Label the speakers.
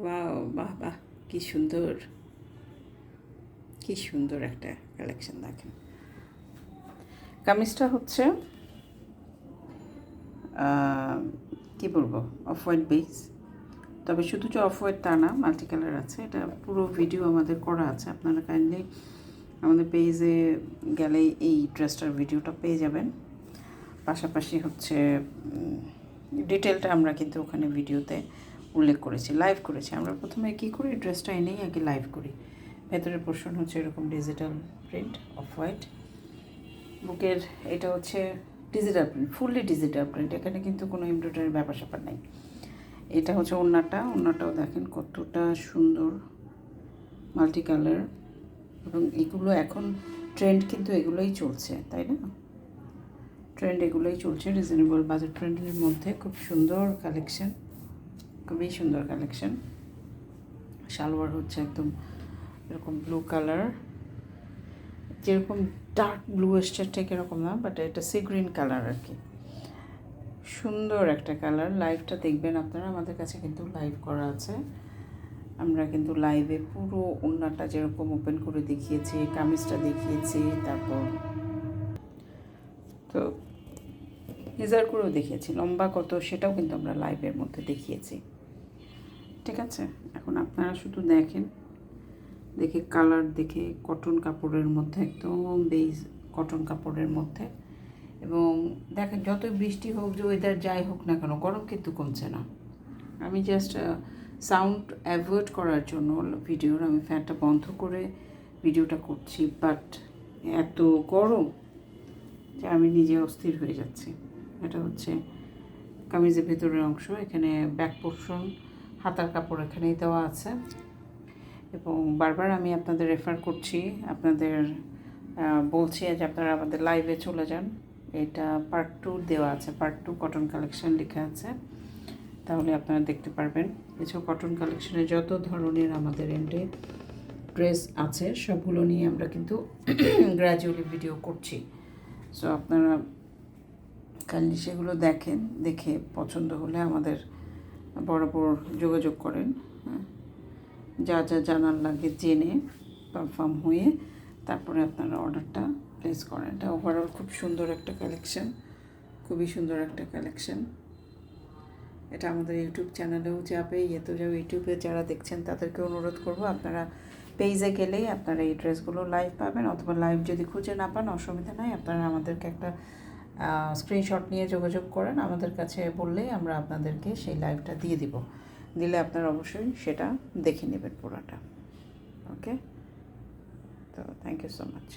Speaker 1: Wow, বাহ বাহ, কি সুন্দর। কি সুন্দর একটা কালেকশন দেখেন। কামিজটা হচ্ছে কি বলব অফ হোয়াইট বেস তবে শুধু যে অফ হোয়াইট তা না মাল্টি কালার আছে। এটা পুরো ভিডিও আমাদের করা আছে। আপনারা কাইন্ডলি আমাদের পেজে গেলে এই ড্রেসটার ভিডিওটা পেয়ে যাবেন। পাশাপাশি হচ্ছে ডিটেলটা আমরা কিন্তু ওখানে ভিডিওতে উল্লেখ করেছি লাইভ করেছি। আমরা প্রথমে কী করি? ড্রেসটা এনেই আগে লাইভ করি। ভেতরের পোর্শন হচ্ছে এরকম ডিজিটাল প্রিন্ট অফ হোয়াইট বুকের এটা হচ্ছে digital print fully digital print এখানে কিন্তু কোনো এমব্রয়ডারি ব্যাপার স্যাপার নেই। এটা হচ্ছে ওড়নাটা। ওড়নাটাও দেখেন কতটা সুন্দর মাল্টি কালার এবং এগুলো এখন ট্রেন্ড কিন্তু এগুলোই চলছে, তাই না? ট্রেন্ড এগুলোই চলছে রিজনেবল বাজেট ট্রেন্ডের মধ্যে। খুব সুন্দর কালেকশন খুবই সুন্দর কালেকশন সালোয়ার হচ্ছে একদম এরকম ব্লু কালার যেরকম ডার্ক ব্লু এসছে ঠিক এরকম না বাট এটা সি গ্রিন কালার আর কি সুন্দর একটা কালার লাইভটা দেখবেন আপনারা, আমাদের কাছে কিন্তু লাইভ করা আছে। আমরা কিন্তু লাইভে পুরো ওড়নাটা যেরকম ওপেন করে দেখিয়েছি, কামিজটা দেখিয়েছি, তারপর তো মেজার করেও দেখিয়েছি। লম্বা কত সেটাও কিন্তু আমরা লাইভের মধ্যে দেখিয়েছি। ঠিক আছে, এখন আপনারা শুধু দেখেন। দেখে কালার দেখে কটন কাপড়ের মধ্যে, একদম বেস কটন কাপড়ের মধ্যে। এবং দেখেন যত বৃষ্টি হোক, যে ওয়েদার যাই হোক না কেন, গরম কিন্তু কমছে না। আমি জাস্ট সাউন্ড অ্যাভয়েড করার জন্য ভিডিওর আমি ফ্যানটা বন্ধ করে ভিডিওটা করছি। বাট এত গরম যে আমি নিজে অস্থির হয়ে যাচ্ছি। এটা হচ্ছে কামিজের ভেতরের অংশ, এখানে ব্যাক পোর্শন হাতার কাপড় এখানেই দেওয়া আছে। এবং বারবার আমি আপনাদের রেফার করছি, আপনাদের বলছি যে আপনারা আমাদের লাইভে চলে যান। এটা পার্ট টু দেওয়া আছে পার্ট টু কটন কালেকশন লেখা আছে। তাহলে আপনারা দেখতে পারবেন। এছাড়াও কটন কালেকশনে যত ধরনের আমাদের এন্ডে ড্রেস আছে, সবগুলো নিয়ে আমরা কিন্তু গ্র্যাজুয়ালি ভিডিও করছি। সো আপনারা কাইন্ডলি সেগুলো দেখেন, দেখে পছন্দ হলে আমাদের বরাবর যোগাযোগ করেন। হ্যাঁ। যা যা জানার লাগে জেনে কনফার্ম হয়ে তারপরে আপনারা অর্ডারটা প্লেস করেন। এটা ওভারঅল খুব সুন্দর একটা কালেকশন খুবই সুন্দর একটা কালেকশন এটা আমাদের ইউটিউব চ্যানেলেও যাবে, ইয়েতেও যাবে ইউটিউবে যারা দেখছেন তাদেরকে অনুরোধ করব আপনারা পেজে গেলেই আপনারা এই ড্রেসগুলো লাইভ পাবেন, অথবা লাইভ যদি খুঁজে না পান, অসুবিধা নাই। আপনারা আমাদেরকে একটা স্ক্রিনশট নিয়ে যোগাযোগ করেন, আমাদের কাছে বললেই আমরা আপনাদেরকে সেই লাইভটা দিয়ে দিব। দিলে আপনারা অবশ্যই সেটা দেখে নেবেন পুরোটা। ওকে তো থ্যাংক ইউ সো মাচ